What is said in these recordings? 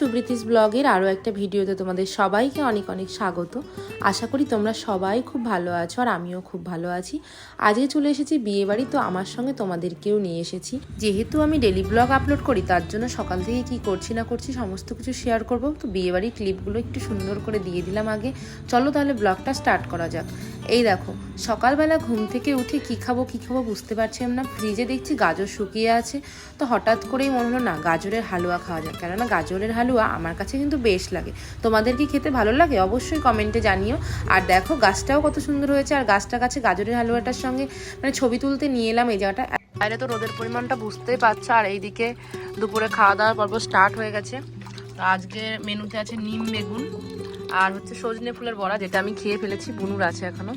সুব্রিতিস ব্লগের আরও একটা ভিডিওতে তোমাদের সবাইকে অনেক অনেক স্বাগত। আশা করি তোমরা সবাই খুব ভালো আছো আর আমিও খুব ভালো আছি। আজকে চলে এসেছি বিয়েবাড়ি তো আমার সঙ্গে তোমাদেরকেও নিয়ে এসেছি। যেহেতু আমি ডেলি ব্লগ আপলোড করি, তার জন্য সকাল থেকে কি করছি না করছি সমস্ত কিছু শেয়ার করব। তো বিয়েবাড়ির ক্লিপগুলো একটু সুন্দর করে দিয়ে দিলাম আগে। চলো তাহলে ব্লগটা স্টার্ট করা যাক। এই দেখো, সকালবেলা ঘুম থেকে উঠে কি খাব কি খাব বুঝতে পারছিলাম না। ফ্রিজে দেখছি গাজর শুকিয়ে আছে। তো হঠাৎ করেই মনে হলো, না, গাজরের হালুয়া খাওয়া যাক। কেননা গাজরের হালুয়া আমার কাছে কিন্তু বেশ লাগে। তোমাদের কি খেতে ভালো লাগে? অবশ্যই কমেন্টে জানিও। আর দেখো, গাছটাও কত সুন্দর হয়েছে। আর গাছটা কাছে গাজরের হালুয়াটার সঙ্গে মানে ছবি তুলতে নিয়ে এলাম, এই জায়গাটা। বাইরে তো রোদের পরিমাণটা বুঝতেই পারছ। আর এইদিকে দুপুরে খাওয়া দাওয়ার পর্ব স্টার্ট হয়ে গেছে। তো আজকে মেনুতে আছে নিম, বেগুন আর হচ্ছে সজনে ফুলের বড়া, যেটা আমি খেয়ে ফেলেছি। বুনুর আছে এখনও।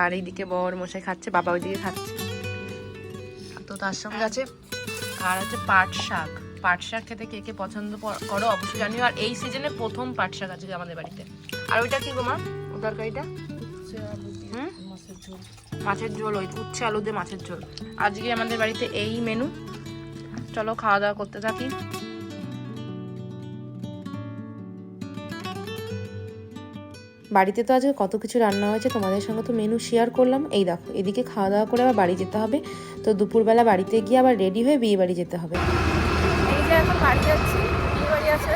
আর এইদিকে বর মশাই খাচ্ছে, বাবা ওইদিকে খাচ্ছে। তো তার সঙ্গে আছে আর হচ্ছে পাট শাক। পাট শাক খেতে কে কে পছন্দ করো অবশ্যই জানিও। আর এই সিজনে প্রথম পাট শাক আছে আমাদের বাড়িতে। আর ওইটা কি গোমা তরকারিটা? মাছের ঝোল, ওই উচ্ছে আলু দিয়ে মাছের ঝোল। আজকে আমাদের বাড়িতে এই মেনু চলো খাওয়া দাওয়া করতে থাকি। বাড়িতে তো আজকে কত কিছু রান্না হয়েছে, তোমাদের সঙ্গে তো মেনু শেয়ার করলাম। এই দেখো, এদিকে খাওয়া দাওয়া করে আবার বাড়ি যেতে হবে। তো দুপুরবেলা বাড়িতে গিয়ে আবার রেডি হয়ে বিয়ে বাড়ি যেতে হবে। বাড়ি যাচ্ছি, বিয়ে বাড়ি আছে।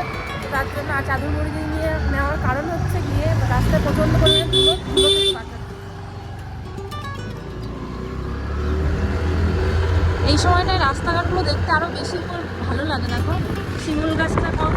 তার জন্য আর চাদর মুড়ি নিয়ে নেওয়ার কারণ হচ্ছে গিয়ে রাস্তায় ধুলো ধুলো এই সময়টায় রাস্তাঘাটগুলো দেখতে আরও বেশি করে ভালো লাগে, দেখো। শিমুল গাছটা কম।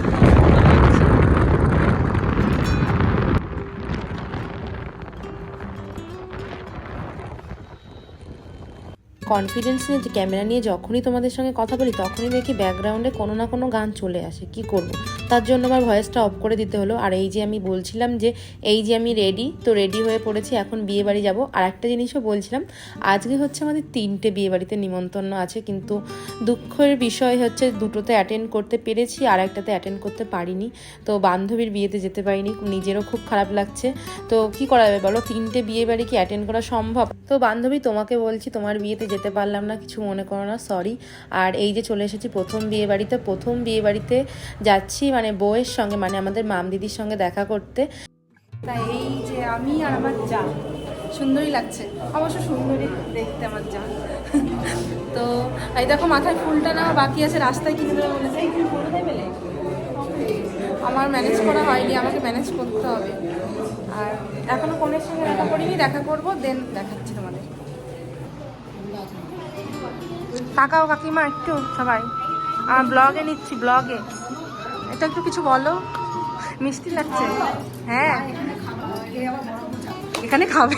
কনফিডেন্স নিয়ে যে ক্যামেরা নিয়ে যখনই তোমাদের সঙ্গে কথা বলি, তখনই দেখি ব্যাকগ্রাউন্ডে কোনো না কোনো গান চলে আসে। কি করব? তার জন্য আমার ভয়েসটা অফ করে দিতে হলো। আর এই যে আমি বলছিলাম যে, এই যে আমি রেডি তো রেডি হয়ে পড়েছি, এখন বিয়ে বাড়ি যাব। আর একটা জিনিসও বলছিলাম, আজকে হচ্ছে আমাদের তিনটে বিয়ে বাড়িতে নিমন্ত্রণ আছে। কিন্তু দুঃখের বিষয় হচ্ছে, দুটোতে অ্যাটেন্ড করতে পেরেছি, আর একটাতে অ্যাটেন্ড করতে পারিনি। তো বান্ধবীর বিয়েতে যেতে পারিনি, নিজেরও খুব খারাপ লাগছে। তো কি করা যাবে বলো? তিনটে বিয়ে বাড়ি কি অ্যাটেন্ড করা সম্ভব? তো বান্ধবী তোমাকে বলছি, তোমার বিয়েতে যেতে পারলাম না, কিছু মনে করো না সরি আর এই যে চলে এসেছি প্রথম বিয়ে বাড়িতে প্রথম বিয়ে বাড়িতে যাচ্ছি মানে বউয়ের সঙ্গে মানে আমাদের মাম দিদির সঙ্গে দেখা করতে। তাই এই যে আমি আর আমার যা, সুন্দরই লাগছে। অবশ্য সুন্দরই দেখতে আমার যা। তো এই দেখো মাথায় ফুলটা নেওয়া বাকি আছে রাস্তায় কিনে দেবো বলেছে। এই তুমি ফুল দেবে আমার ম্যানেজ করা হয়নি, আমাকে ম্যানেজ করতে হবে। আর এখনও কোনের সঙ্গে দেখা করিনি, দেখা করব দেন দেখাচ্ছি তোমাদের। তাকাও কাকিমা একটু সবাই। আমার ব্লগে নিচ্ছি ব্লগে এটা একটু কিছু বলো? মিষ্টি লাগছে? হ্যাঁ। এখানে খাবে?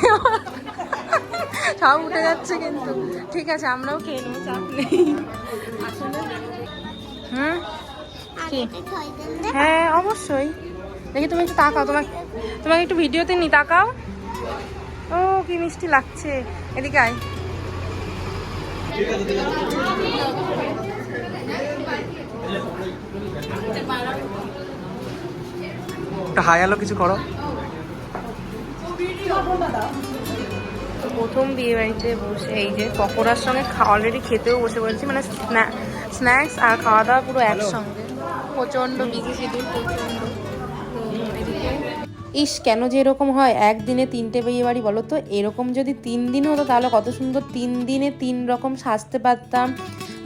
সব উঠে যাচ্ছে কিন্তু। ঠিক আছে, আমরাও খেয়ে নেব, চাপ নেই। হুম? হ্যাঁ অবশ্যই। দেখি তুমি একটু তাকাও, তোমাকে তোমাকে একটু ভিডিওতে নি তাকাও। ও, কি মিষ্টি লাগছে। এদিকে আয়। হাই কিছু করো। তো প্রথম বিয়ে বাড়িতে বসে এই যে পকোড়ার সঙ্গে অলরেডি খেতেও বসে পড়েছি মানে স্ন্যাক্স আর খাওয়া দাওয়া পুরো একসঙ্গে। প্রচণ্ড বিজি শিডিউল প্রচণ্ড। ইস, কেন যে এরকম হয়? একদিনে তিনটে বিয়ে বাড়ি বলো তো, এরকম যদি তিন দিন হতো তাহলে কত সুন্দর তিন দিনে তিন রকম সাজতে পারতাম,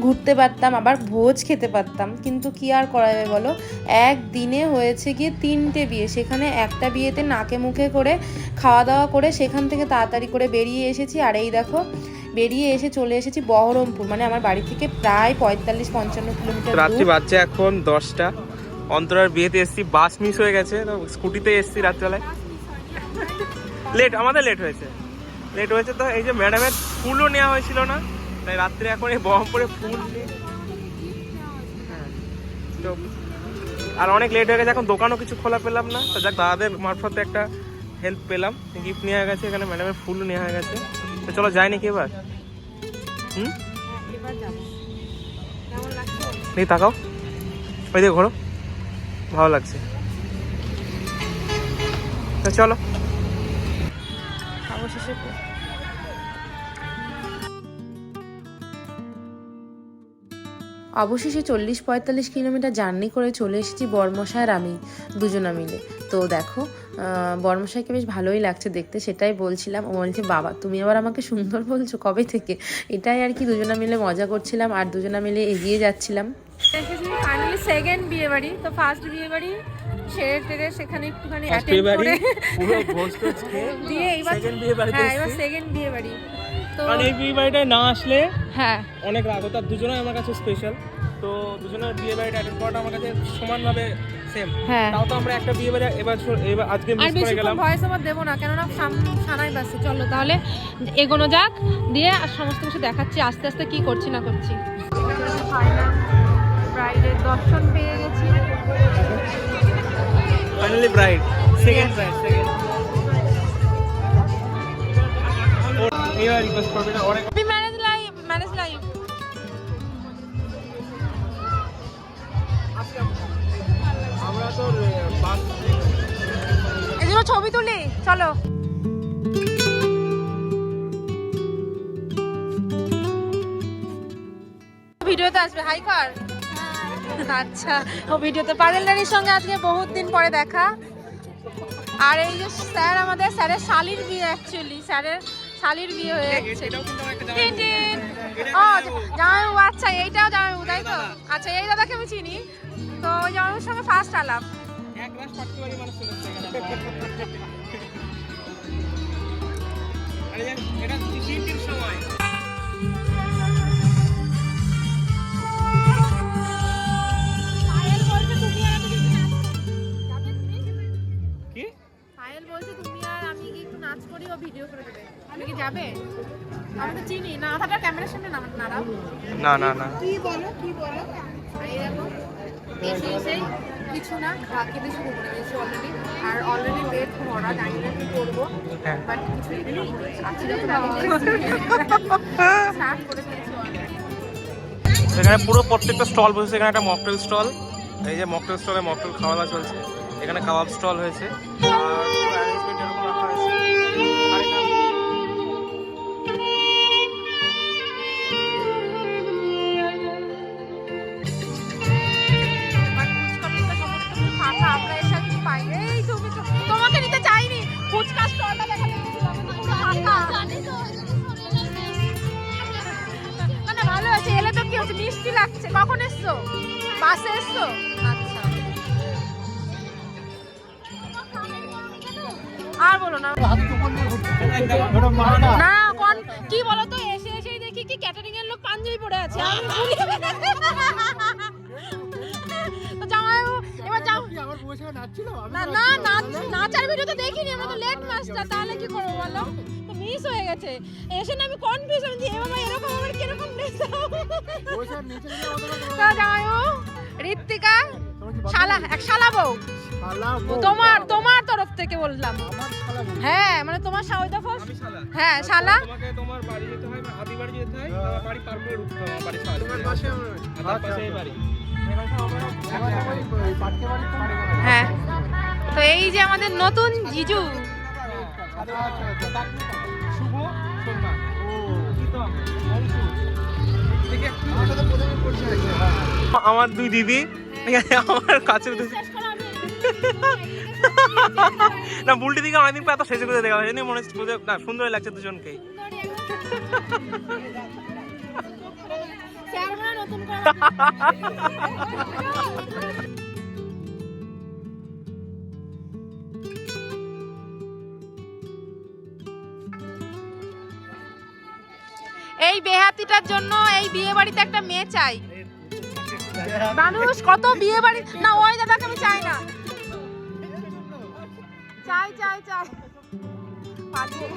ঘুরতে পারতাম, আবার ভোজ খেতে পারতাম। কিন্তু কি আর করা যাবে বলো? একদিনে হয়েছে গিয়ে তিনটে বিয়ে। সেখানে একটা বিয়েতে নাকে মুখে করে খাওয়া দাওয়া করে সেখান থেকে তাড়াতাড়ি করে বেরিয়ে এসেছি। আর এই দেখো, বেরিয়ে এসে চলে এসেছি বহরমপুর। মানে আমার বাড়ি থেকে প্রায় পঁয়তাল্লিশ, পঞ্চান্ন কিলোমিটার রাত্রি বাজছে এখন দশটা। অন্তরার বিয়েতে এসছি বাস মিস হয়ে গেছে তো স্কুটিতে এসছি রাত্রিবেলায়। লেট আমাদের লেট হয়েছে। লেট হয়েছে তো এই যে ম্যাডামের ফুলও নেওয়া হয়েছিল না তাই রাত্রে এখন এই বহরমপুরে ফুল হ্যাঁ, তো আর অনেক লেট হয়ে গেছে এখন দোকানও কিছু খোলা পেলাম না। তো যাক দাদাদের মারফতে একটা হেল্প পেলাম। গিফট নেওয়া গেছে এখানে ম্যাডামের ফুল নেওয়া হয়ে গেছে। তো চলো যাই নাকি এবার? হুম? দেখি তাকাও। ওই দিকে ঘোরো। ভালো লাগছে। তো চলো। অবশেষে অবশেষে চল্লিশ পঁয়তাল্লিশ কিলোমিটার জার্নি করে চলে এসেছি বর্মশায় আর আমি দুজনা মিলে। তো দেখো বর্মশাইকে বেশ ভালোই লাগছে দেখতে সেটাই বলছিলাম। ও বলছে বাবা তুমি আবার আমাকে সুন্দর বলছো কবে থেকে? এটাই আর কি দুজনা মিলে মজা করছিলাম আর দুজনা মিলে এগিয়ে যাচ্ছিলাম। ফাইনালি সেকেন্ড বিয়ে বাড়ি। তো ফার্স্ট বিয়ে বাড়ি সেরে টেরে সেখানে একটুখানি First অ্যাটেন্ড বাড়ি, করে। দিয়ে এইবার second বিয়ে বাড়িতে হ্যাঁ এবার সেকেন্ড বিয়ে বাড়ি। তো কারণ এই বিয়ে বাড়িটায় না আসলে হ্যাঁ। অনেক রাগ হতো। আর দুজনেই আমার কাছে স্পেশাল তো দুজনের বিয়ে বাড়িটা অ্যাটেন্ড করাটা আমার কাছে সমানভাবে সেম হ্যাঁ। তাও তো আমরা একটা বিয়ে বাড়ি এবার এবার আজকে মিস করে ভয়েস দেবো না কেননা সাম- সানাই বাসে চলো তাহলে এগোনো যাক। দিয়ে আর সমস্ত কিছু দেখাচ্ছি। আস্তে আস্তে কি করছি না করছি। ফাইনাল ব্রাইডের দর্শন পেয়ে গেছি। Finally bride second bride second request করবে না অনেক হ্যাপি ম্যারেজ লাইফ ম্যারেজ আমরা তো বাস এজন্য ছবি তুলি চলো। ভিডিওতে আসবে হাই কর। আচ্ছা ও ভিডিওতে পারেলারির সঙ্গে আজকে বহুত দিন পরে দেখা। আর এই যে স্যার আমাদের স্যারের শালির বিয়ে অ্যাকচুয়ালি স্যারের শালির বিয়ে হয়ে যাচ্ছে। ও জামাইবাবু আচ্ছা এইটাও জামাইবাবু তাই তো? আচ্ছা এই দাদাকে আমি চিনি। তো ওই জামাইবাবুর সঙ্গে ফার্স্ট আলাপ। এক গ্লাস যাবে? আমি তো চিনি। না মাথাটা ক্যামেরার সামনে না না না। আর এই দেখো এসে এসেই কিছু না খা খেতে শুরু করে দিয়েছি অলরেডি আর অলরেডি পেট ভরা জানি না কি করব। হ্যাঁ। বাট স্টার্ট করে দিয়েছি এখানে পুরো প্রত্যেকটা স্টল বসেছে। এখানে একটা মকটেল স্টল এই যে মকটেল স্টলে মকটেল খাওয়া দাওয়া চলছে। এখানে কাবাব স্টল হয়েছে। আর মিষ্টি লাগছে। কখন এসছো? বাসে এসছো? আচ্ছা। আর বলো না। কি বলো তো এসে এসেই দেখি কি ক্যাটারিং এর লোক পাঞ্জাবি পরে আছে। না না নাচ নাচার ভিডিও তো দেখিনি আমরা তো লেট মাস্টার তাহলে কি করব বলো? মিস হয়ে গেছে। এসে না আমি কনফিউজ আমি এ বাবা এরকম আবার কীরকম ড্রেস তো জামাইবাবু ঋত্বিকা শালা এক শালা বউ। তোমার তোমার তরফ থেকে বললাম। হ্যাঁ মানে তোমার হ্যাঁ শালা। তোমাকে তোমার বাড়ি যেতে হয় বা বাড়ি যেতে হয় বাড়ি পার করে ঢুকতে হবে বাড়ি সামনে। আর তার পাশে বাড়ি। হ্যাঁ তো এই যে আমাদের নতুন জিজু? আমার দুই দিদি। ঠিক আছে আমার দুই না বুলটি দিকে অনেকদিন পর এত সেজে গুজে দেখা হয়নি মনে হচ্ছে না সুন্দর লাগছে দুজনকেই। হয় এই বেহাতিটার জন্য এই বিয়ে বাড়িতে একটা মেয়ে চাই। মানুষ, কত বিয়ে বাড়ি না, ওই দাদাকে আমি চাই না। চাই চাই চাই। পালিয়ে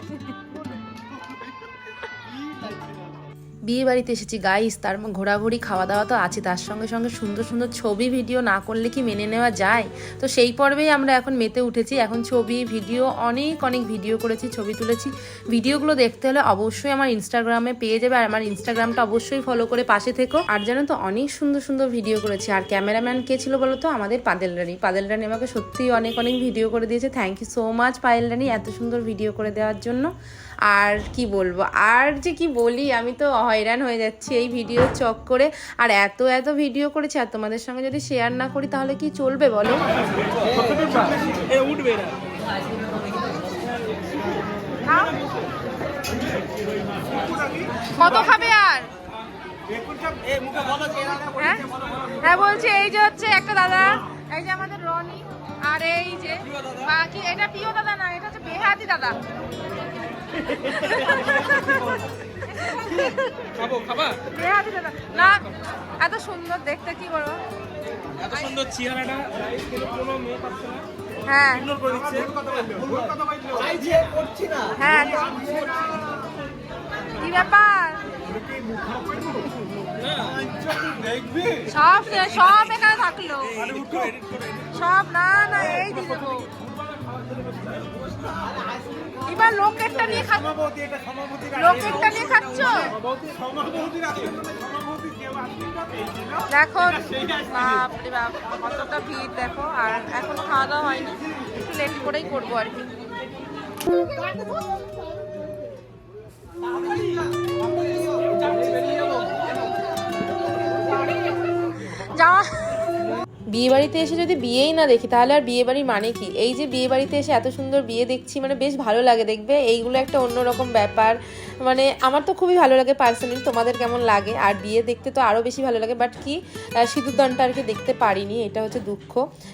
বিয়ে বাড়িতে এসেছি গাইস তার ঘোরাঘুরি খাওয়া দাওয়া তো আছে, তার সঙ্গে সঙ্গে সুন্দর সুন্দর ছবি ভিডিও না করলে কি মেনে নেওয়া যায়? তো সেই পর্বেই আমরা এখন মেতে উঠেছি। এখন ছবি ভিডিও অনেক অনেক ভিডিও করেছি, ছবি তুলেছি। ভিডিওগুলো দেখতে হলে অবশ্যই আমার ইনস্টাগ্রামে পেয়ে যাবে, আর আমার ইনস্টাগ্রামটা অবশ্যই ফলো করে পাশে থেকো। আর জানো তো, অনেক সুন্দর সুন্দর ভিডিও করেছি। আর ক্যামেরাম্যান কে ছিল বলো তো? আমাদের পাদেল রানী। পাদেল রানী আমাকে সত্যিই অনেক অনেক ভিডিও করে দিয়েছে। Thank you so much Payel Rani, এত সুন্দর ভিডিও করে দেওয়ার জন্য। আর কি বলব? আর যে কি বলি আমি তো হয়রান হয়ে যাচ্ছি এই ভিডিও চক করে। আর এত এত ভিডিও করেছি আর তোমাদের সঙ্গে যদি শেয়ার না করি তাহলে কি চলবে বলো। কত খাবে আর? হ্যাঁ? হ্যাঁ বলছি এই যে হচ্ছে একটা দাদা এই যে আমাদের রনি আর এই যে বাকি এটা প্রিয় দাদা না এটা হচ্ছে বেহাতি দাদা। খাব খাবা? না এত সুন্দর দেখতে কি বলব এত সুন্দর চেহারাটা কোনো মেয়ে পাচ্ছে না। হ্যাঁ। ইগনোর করে দিচ্ছে। হ্যাঁ। কি ব্যাপার? সব সব এখানে থাকল। সব না না এই দিয়ে দেবো। এবার লোকেরটা নিয়ে খাচ্ছ লোকেরটা নিয়ে খাচ্ছ? দেখো বাপরে বাপ কতটা ভিড় দেখো আর এখনও খাওয়া দাওয়া হয়নি। একটু লেট করেই করব আর কি। যাওয়া বিয়ে বাড়িতে এসে যদি বিয়েই না দেখি, তাহলে আর বিয়ে বাড়ি মানে কি? এই যে বিয়ে বাড়িতে এসে এত সুন্দর বিয়ে দেখছি মানে বেশ ভালো লাগে, দেখবে? এইগুলো একটা অন্যরকম ব্যাপার। মানে আমার তো খুবই ভালো লাগে পার্সোনালি তোমাদের কেমন লাগে? আর বিয়ে দেখতে তো আরও বেশি ভালো লাগে বাট কি সিঁদুরদানটা আর কি দেখতে পারিনি, এটা হচ্ছে দুঃখ।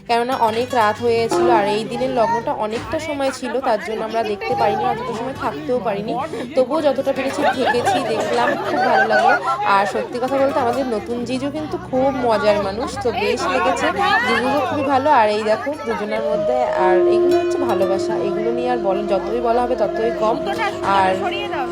কেননা অনেক রাত হয়ে গেছিল আর এই দিনের লগ্নটা অনেকটা সময় ছিল, তার জন্য আমরা দেখতে পারিনি, অতটা সময় থাকতেও পারিনি। তবুও যতটা পেরেছি থেকেছি, দেখলাম, খুব ভালো লাগল আর সত্যি কথা বলতে আমাদের নতুন জিজু কিন্তু খুব মজার মানুষ, তো বেশ লেগেছে। জিজুকে খুবই ভালো, আর এই দেখো, দুজনের মধ্যে, আর এগুলো হচ্ছে ভালোবাসা, এগুলো নিয়ে আর বল যতই বলা হবে ততই কম। আর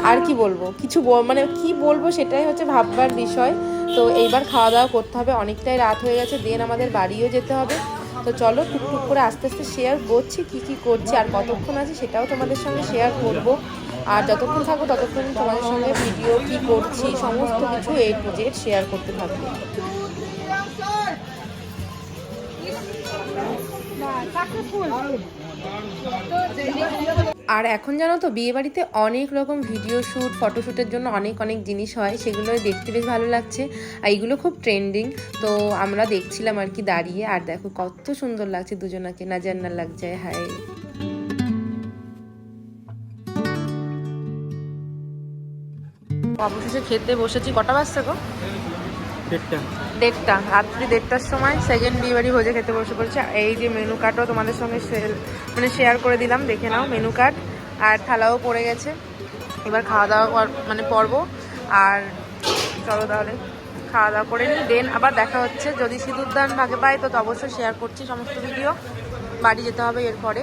আর কি বলব? কিছু মানে কি বলব সেটাই হচ্ছে ভাববার বিষয়। তো এইবার খাওয়া দাওয়া করতে হবে, অনেকটাই রাত হয়ে গেছে, দেন আমাদের বাড়িও যেতে হবে। তো চলো টুকটুক করে আস্তে আস্তে শেয়ার করছি, কি কি করছি, আর কতক্ষণ আছে সেটাও তোমাদের সঙ্গে শেয়ার করব। আর যতক্ষণ থাকব ততক্ষণ তোমাদের সঙ্গে ভিডিও কি করছি, সমস্ত কিছু এ টু জেড শেয়ার করতে থাকব। আর এখন জানো তো বিয়ে বাড়িতে অনেক রকম ভিডিও শ্যুট ফটোশ্যুটের জন্য অনেক অনেক জিনিস হয়। সেগুলো দেখতে বেশ ভালো লাগছে। আর এইগুলো খুব ট্রেন্ডিং তো আমরা দেখছিলাম আর কি দাঁড়িয়ে। আর দেখো কত সুন্দর লাগছে দুজনাকে না জান্নার লাগছে, হায়। অবশেষে খেতে বসেছি। কটা বাজছে গো? দেড়টা। রাত্রি দেড়টার সময় সেকেন্ড বিয়ে বাড়ি ভোজে খেতে বসে পড়েছে। এই যে মেনু কার্ডও তোমাদের সঙ্গে মানে শেয়ার করে দিলাম, দেখে নাও মেনু কার্ড আর থালাও পড়ে গেছে। এবার খাওয়া দাওয়া মানে পর্ব। আর চলো তাহলে, খাওয়া দাওয়া করে নিই। দেন আবার দেখা হচ্ছে। যদি সিঁদুরদান ভাগে পাই, তো অবশ্যই শেয়ার করছি সমস্ত ভিডিও বাড়ি যেতে হবে এরপরে।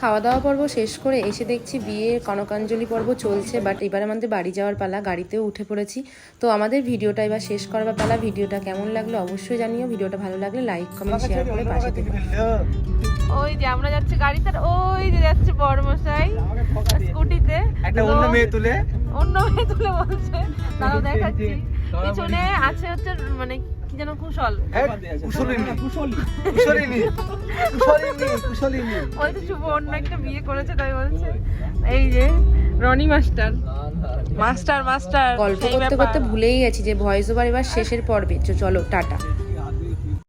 খাওয়া দাওয়া পর্ব শেষ করে এসে দেখছি বিয়ের কনকাঞ্জলি পর্ব চলছে বাট এবার আমাদের বাড়ি যাওয়ার পালা গাড়িতেও উঠে পড়েছি। তো আমাদের ভিডিওটা এবার শেষ করবার পালা ভিডিওটা কেমন লাগল অবশ্যই জানিও ভিডিওটা ভালো লাগলে লাইক কমেন্ট শেয়ার করে পাশে থেকো। ওই যে আমরা যাচ্ছি গাড়িতে আর ওই যে যাচ্ছে বড়মশাই স্কুটিতে। একটা অন্য মেয়ে তুলে। অন্য মেয়ে তুলে বলছে। দাঁড়াও দেখাচ্ছি। পিছনে আছে হচ্ছে মানে কি যেন কুশল। কুশলিনী। কুশলিনী। কুশলিনী। কুশলিনী ওই তো শুভ অন্য একটা বিয়ে করেছে তাই বলছে। এই যে রনি মাস্টার। মাস্টার মাস্টার গল্প করতে করতে ভুলেই গেছি যে ভয়েস ওভার এবার শেষের পর্বে। চলো টাটা।